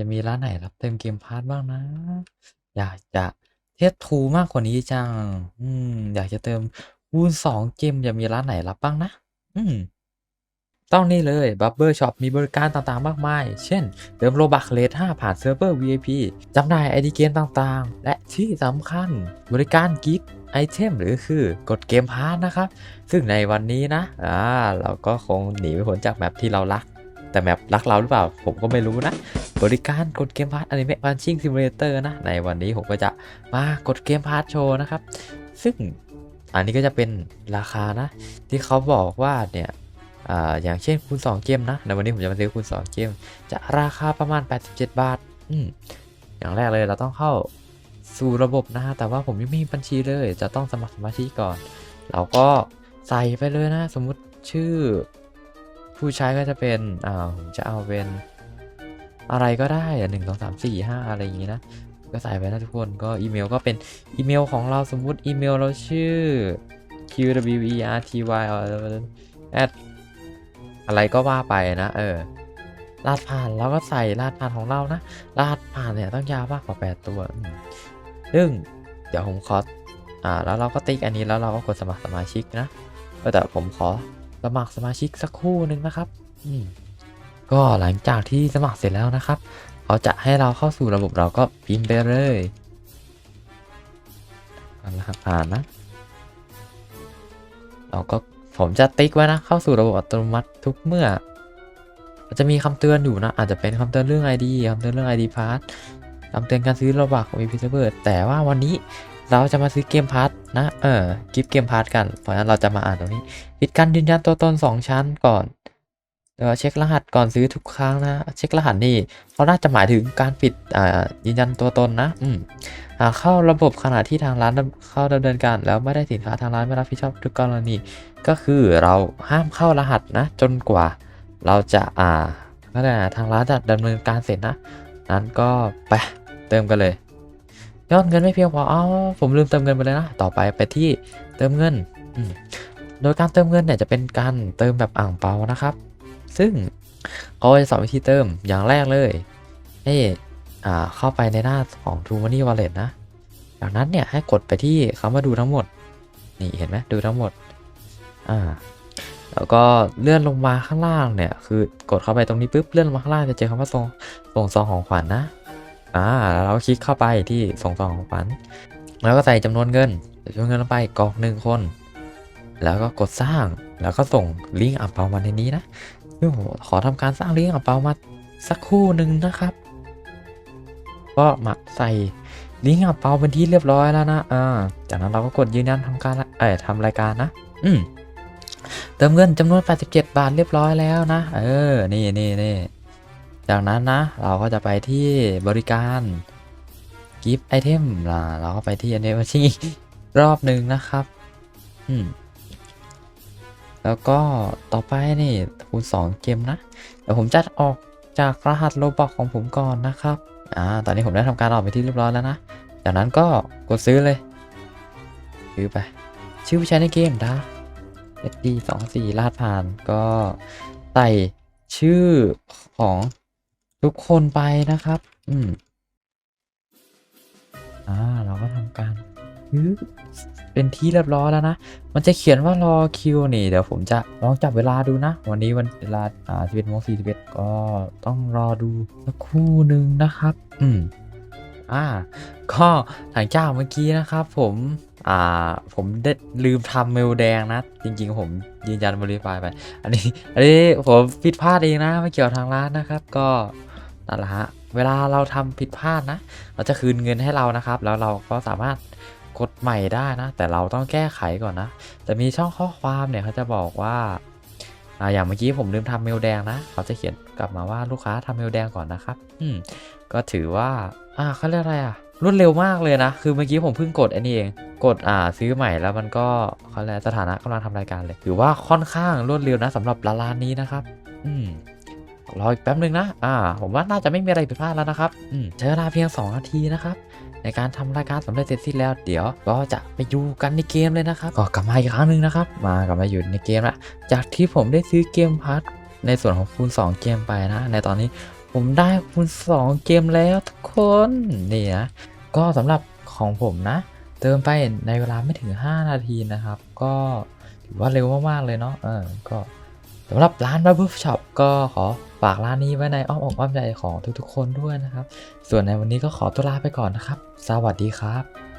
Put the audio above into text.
จะมีร้านไหนรับเติมเกมพาร์ทบ้างนะ อยากจะเทสทูมากกว่านี้จัง อืม อยากจะเติมคูณสองเกมจะมีร้านไหนรับบ้างนะ อืมต้องนี่เลย Bubble Shop มีบริการต่างๆ มากมาย เช่น เติมโลบักเลท5ผ่านเซิร์ฟเวอร์ VIP จำหน่ายไอดีเกมต่างๆ และที่สำคัญบริการกิฟต์ไอเทมหรือคือกดเกมพาร์ทนะครับ ซึ่งในวันนี้นะอ่าเราก็คงหนีไม่พ้นจากแมปที่เรารัก แต่แมปรักเราหรือเปล่า ผมก็ไม่รู้นะ บริการกดเกมพาร์ทอนิเมะบันชิงซิมูเลเตอร์นะ ในวันนี้ผมก็จะมากดเกมพาร์ทโชว์นะครับ ซึ่งอันนี้ก็จะเป็นราคานะ ที่เขาบอกว่าเนี่ยออย่างเช่นคูณ2เกมนะ ในวันนี้ผมจะมาซื้อคูณ2เกม จะราคาประมาณ 87 บาท อืมอย่างแรกเลยเราต้องเข้าสู่ระบบนะฮะ แต่ว่าผมยังไม่มีบัญชีเลย จะต้องสมัครสมาชิกก่อน เราก็ใส่ไปเลยนะ สมมุติชื่อ ผู้ใช้ก็จะเป็นอ่าผมจะเอาเป็นอะไรก็ได้อะหนึ่งสองสามสี่ห้าอะไรอย่างงี้นะ ก็ใส่ไปนะทุกคนก็อีเมลก็เป็นอีเมลของเราสมมุติอีเมลเราชื่อ q w e r t y at อะไรก็ว่าไปนะ เออรหัสผ่านเราก็ใส่รหัสผ่านของเรานะรหัสผ่านเนี่ยต้องยาวมากกว่า 8 ตัวซึ่งเดี๋ยวผมขออ่าแล้วเราก็ติ๊กอันนี้แล้วเราก็กดสมัครสมาชิกนะแต่ผมขอ สมัครสมาชิกสักคู่หนึ่งนะครับอืมก็หลังจากที่สมัครเสร็จแล้วนะครับเขาจะให้เราเข้าสู่ระบบเราก็พิมพ์ไปเลยเอารหัสผ่านนะ เราก็ผมจะติ๊กไว้นะเข้าสู่ระบบอัตโนมัติทุกเมื่อจะมีคำเตือนอยู่นะ อาจจะเป็นคำเตือนเรื่อง ID คำเตือนเรื่อง ID Pass คำเตือนการซื้อระบักของ EP Server แต่ว่าวันนี้ เราจะมาซื้อเกมพาร์ทนะ เออกิฟเกมพาร์ทกัน เพราะฉะนั้นเราจะมาอ่านตรงนี้ปิดการยืนยันตัวตน 2 ชั้นก่อนแล้วเช็ครหัสก่อนซื้อทุกครั้งนะ เช็ครหัสนี่เขาน่าจะหมายถึงการปิดอ่ายืนยันตัวตนนะ อืมหากเข้าระบบขณะที่ทางร้านเข้าดำเนินการ แล้วไม่ได้สินค้าทางร้านไม่รับผิดชอบทุกกรณี ก็คือเราห้ามเข้ารหัสนะ จนกว่า เราจะอ่าก็ได้ทางร้านจะดำเนินการเสร็จนะ นั้นก็ไปเติมกันเลย ยอดเงินไม่เพียงพออ้าผมลืมเติมเงินไปเลยนะ ต่อไปไปที่เติมเงิน โดยการเติมเงินเนี่ยจะเป็นการเติมแบบอ่างเปานะครับ ซึ่งเขาจะสอนวิธีเติมอย่างแรกเลยให้อ่าเข้าไปในหน้าของ True Money Wallet นะ จากนั้นเนี่ยให้กดไปที่คำว่าดูทั้งหมด นี่เห็นไหมดูทั้งหมด อ่า แล้วก็เลื่อนลงมาข้างล่างเนี่ย คือกดเข้าไปตรงนี้ปุ๊บเลื่อนลงมาข้างล่างจะเจอคำว่าส่งส่งซองของขวัญนนะ อ่าแล้วเราคลิกเข้าไปที่ส่งซองของขวัญแล้วก็ใส่จำนวนเงินจำนวนเงินลงไปกรอกหนึ่งคน แล้วก็กดสร้างแล้วก็ส่งลิงก์อ่างเปามาในนี้นะขอทำการสร้างลิงก์อ่างเปามาสักคู่หนึ่งนะครับ ก็มาใส่ลิงก์อ่างเปาเป็นที่เรียบร้อยแล้วนะอ่าจากนั้นเราก็กดยืนยันทำการเอ่อทำรายการนะ อืมเติมเงินจำนวน 87 บาทเรียบร้อยแล้วนะ เออ นี่นี่นี่ จากนั้นนะเราก็จะไปที่บริการกิฟต์ไอเทมล่ะเราก็ไปที่อันนี้มาที่รอบหนึ่งนะครับ อืม แล้วก็ต่อไปนี่คูณ2เกมนะ เดี๋ยวผมจะออกจากรหัสโลบอกของผมก่อนนะครับ อ่า ตอนนี้ผมได้ทำการออกไปที่เรียบร้อยแล้วนะ จากนั้นก็กดซื้อเลย ซื้อไป ชื่อผู้ใช้ในเกมดา SD สองสี่ลาดผ่านก็ใส่ชื่อของ ทุกคนไปนะครับ อืม อ่า เราก็ทำการเป็นที่เรียบร้อยแล้วนะ มันจะเขียนว่ารอคิวนี่ เดี๋ยวผมจะลองจับเวลาดูนะ วันนี้วันเวลาอ่า11โมง41ก็ต้องรอดูสักคู่หนึ่งนะครับ อืม อ่า ก็หลังจากเมื่อกี้นะครับผม อ่าผมได้ลืมทำเมลแดงนะ จริงๆ ผมยืนยันบริฟไป อันนี้อันนี้ผมผิดพลาดเองนะ ไม่เกี่ยวทางร้านนะครับ ก็นั่นแหละฮะเวลาเราทำผิดพลาดนะ เราจะคืนเงินให้เรานะครับ แล้วเราก็สามารถกดใหม่ได้นะ แต่เราต้องแก้ไขก่อนนะแต่มีช่องข้อความเนี่ยเขาจะบอกว่าอ่าอย่างเมื่อกี้ผมลืมทำเมลแดงนะเขาจะเขียนกลับมาว่าลูกค้าทำเมลแดงก่อนนะครับ อืมก็ถือว่า อ่าเขาเรียกอะไรอะ รวดเร็วมากเลยนะ คือเมื่อกี้ผมเพิ่งกดอันนี้เอง กดอ่าซื้อใหม่แล้วมันก็เขาเรียกสถานะกำลังทำรายการเลย ถือว่าค่อนข้างรวดเร็วนะสำหรับร้านนี้นะครับ อืมรออีกแป๊บนึงนะ อ่า ผมว่าน่าจะไม่มีอะไรผิดพลาดแล้วนะครับ อืมใช้เวลาเพียง 2 นาทีนะครับ ในการทำรายการสำเร็จเสร็จสิ้นแล้ว เดี๋ยวก็จะไปดูกันในเกมเลยนะครับ ก็กลับมาอีกครั้งหนึ่งนะครับ มากลับมาอยู่ในเกมละ จากที่ผมได้ซื้อเกมพาร์ทในส่วนของคูณ2เกมไปนะ ในตอนนี้ ผมได้คูณสองเกมแล้วทุกคนนี่นะก็สำหรับของผมนะ เติมไปในเวลาไม่ถึง 5 นาทีนะครับ ก็ถือว่าเร็วมาก ๆ เลยเนาะเออก็สำหรับร้าน b ั b บ e Shop ก็ขอฝากร้านนี้ไว้ในอ้อมอกอ้อมใจของทุกๆ คนด้วยนะครับ ส่วนในวันนี้ก็ขอตัวลาไปก่อนนะครับ สวัสดีครับ